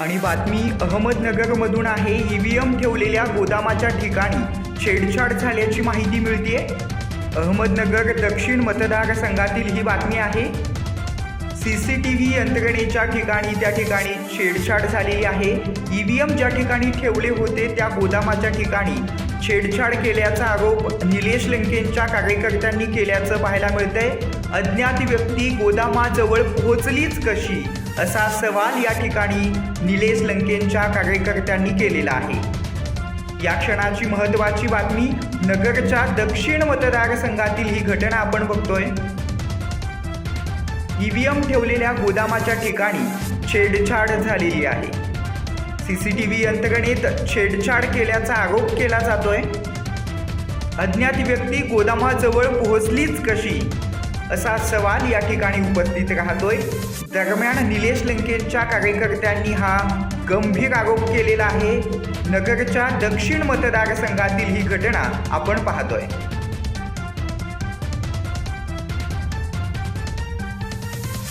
आणि बातमी अहमदनगरमधून आहे. ईव्हीएम ठेवलेल्या गोदामाच्या ठिकाणी छेडछाड झाल्याची माहिती मिळते अहमदनगर दक्षिण मतदारसंघातील ही बातमी आहे. सी सी टी व्ही यंत्रणेच्या ठिकाणी त्या ठिकाणी छेडछाड झालेली आहे. ईव्हीएम ज्या ठिकाणी ठेवले होते त्या गोदामाच्या ठिकाणी छेडछाड केल्याचा आरोप निलेश लंकेंच्या कार्यकर्त्यांनी केल्याचं पाहायला मिळतंय. अज्ञात व्यक्ती गोदामाजवळ पोहोचलीच कशी? असा सवाल या ठिकाणी निलेश लंकेंच्या कार्यकर्त्यांनी केलेला आहे. या क्षणाची महत्त्वाची बातमी नगरच्या दक्षिण मतदारसंघातील ही घटना आपण बघतोय. ईव्हीएम ठेवलेल्या गोदामाच्या ठिकाणी छेडछाड झालेली आहे. सीसीटीव्ही यंत्रणेत छेडछाड केल्याचा आरोप केला जातोय. अज्ञात व्यक्ती गोदामाजवळ पोहोचलीच कशी? असा सवाल या ठिकाणी उपस्थित राहतोय. दरम्यान निलेश लंकेंच्या कार्यकर्त्यांनी हा गंभीर आरोप केलेला आहे. नगरच्या दक्षिण मतदारसंघातील ही घटना आपण पाहतोय.